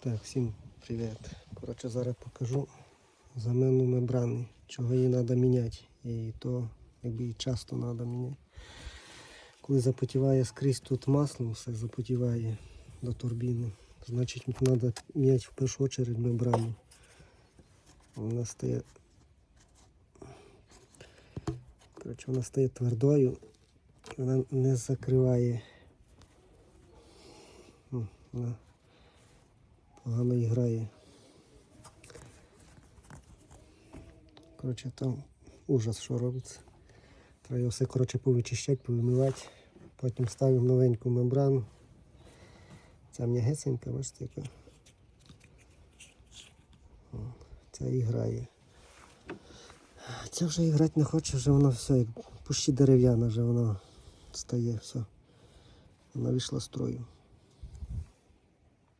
Так, всім привіт. Коротше, зараз покажу замену мембрани, чого її треба міняти. І то якби і часто треба міняти. Коли запотіває скрізь тут маслом, все запотіває до турбіни, значить треба міняти в першу чергу мембрану. Вона стає. Коротше, вона стає твердою, вона не закриває. Вона і грає. Коротше, там ужас, що робиться. Треба все коротше, повичищати, повимивати. Потім ставимо новеньку мембрану. Ця м'ягесенька, бачите, яка. Ця і грає. Ця вже і грати не хоче, вже воно все, як пущі дерев'яна, вже воно стає все. Вона вийшла з строю.